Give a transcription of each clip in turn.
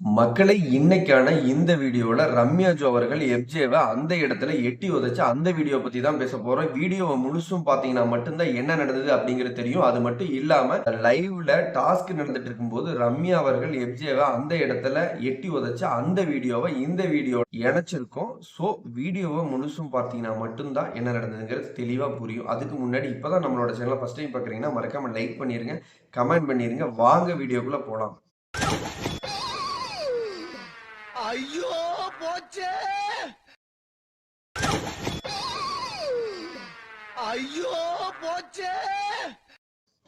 மக்களை இன்னைக்கான இந்த வீடியோவில் ரம்யா ஜோ அவர்கள் எஃப்ஜேவை அந்த இடத்துல எட்டி உதைச்சு அந்த வீடியோ பற்றி தான் பேச போகிறோம் வீடியோவை முழுசும் பார்த்தீங்கன்னா மட்டும்தான் என்ன நடந்தது அப்படிங்கிறது தெரியும். அது மட்டும் இல்லாமல் லைவ்ல டாஸ்க் நடந்துட்டு இருக்கும்போது ரம்யா அவர்கள் எஃப்ஜேவை அந்த இடத்துல எட்டி உதைச்சு அந்த வீடியோவை இந்த வீடியோ இணைச்சிருக்கோம். ஸோ வீடியோவை முழுசும் பார்த்தீங்கன்னா மட்டும்தான் என்ன நடந்ததுங்கிறது தெளிவாக புரியும். அதுக்கு முன்னாடி இப்போ தான் நம்மளோட சேனலை ஃபஸ்ட் டைம் பார்க்குறீங்கன்னா மறக்காமல் லைக் பண்ணிடுங்க கமெண்ட் பண்ணிருங்க. வாங்க வீடியோக்குள்ளே போகலாம் ஐயோ போச்சே ஐயோ போச்சே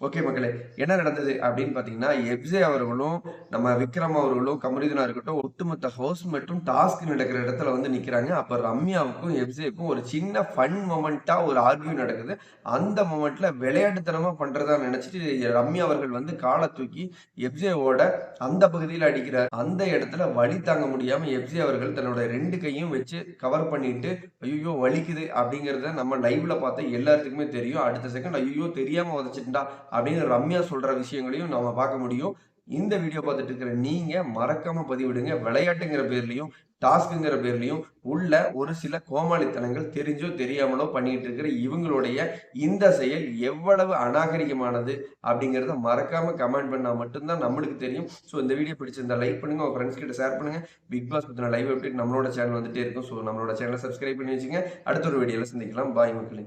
ஓகே மக்களே என்ன நடந்தது அப்படின்னு பாத்தீங்கன்னா எப்ஜே அவர்களும் நம்ம விக்ரம் அவர்களும் கமரிதனா இருக்கட்டும் ஒட்டுமொத்த ஹவுஸ் மற்றும் டாஸ்க் நடக்கிற இடத்துல வந்து நிக்கிறாங்க. அப்ப ரம்யாவுக்கும் எப்ஜேக்கும் ஒரு சின்ன ஃபன் மொமெண்டா ஒரு ஆர்கியூ நடக்குது. அந்த மொமெண்ட்ல விளையாட்டுத்தனமா பண்றதா நினைச்சிட்டு ரம்யா அவர்கள் வந்து காலை தூக்கி எப்ஜேவோட அந்த பகுதியில் அடிக்கிறார். அந்த இடத்துல வலி தாங்க முடியாம எப்ஜே அவர்கள் தன்னோட ரெண்டு கையும் வச்சு கவர் பண்ணிட்டு ஐயோ வலிக்குது அப்படிங்கறத நம்ம லைவ்ல பார்த்த எல்லாத்துக்குமே தெரியும். அடுத்த செகண்ட் ஐயோ தெரியாம உதச்சிட்டா அப்படின்னு ரம்யா சொல்ற விஷயங்களையும் நம்ம பார்க்க முடியும். இந்த வீடியோ பார்த்துட்டு இருக்கிற நீங்க மறக்காம பதிவிடுங்க. விளையாட்டுங்கிற பேர்லயும் டாஸ்க்குங்கிற பேர்லையும் உள்ள ஒரு சில கோமாளித்தனங்கள் தெரிஞ்சோ தெரியாமலோ பண்ணிட்டு இருக்கிற இவங்களுடைய இந்த செயல் எவ்வளவு அநாகரிகமானது அப்படிங்கிறத மறக்காம கமெண்ட் பண்ணா மட்டும்தான் நம்மளுக்கு தெரியும். ஸோ இந்த வீடியோ பிடிச்சிருந்தா லைக் பண்ணுங்க. உங்க ஃப்ரெண்ட்ஸ் கிட்ட ஷேர் பண்ணுங்க. பிக் பாஸ் பத்தின லைவ் அப்டேட் நம்மளோட சேனல் வந்துட்டே இருக்கும். ஸோ நம்மளோட சேனலை சப்ஸ்கிரைப் பண்ணி வச்சுங்க. அடுத்த ஒரு வீடியோல சந்திக்கலாம். பாய் மக்களே.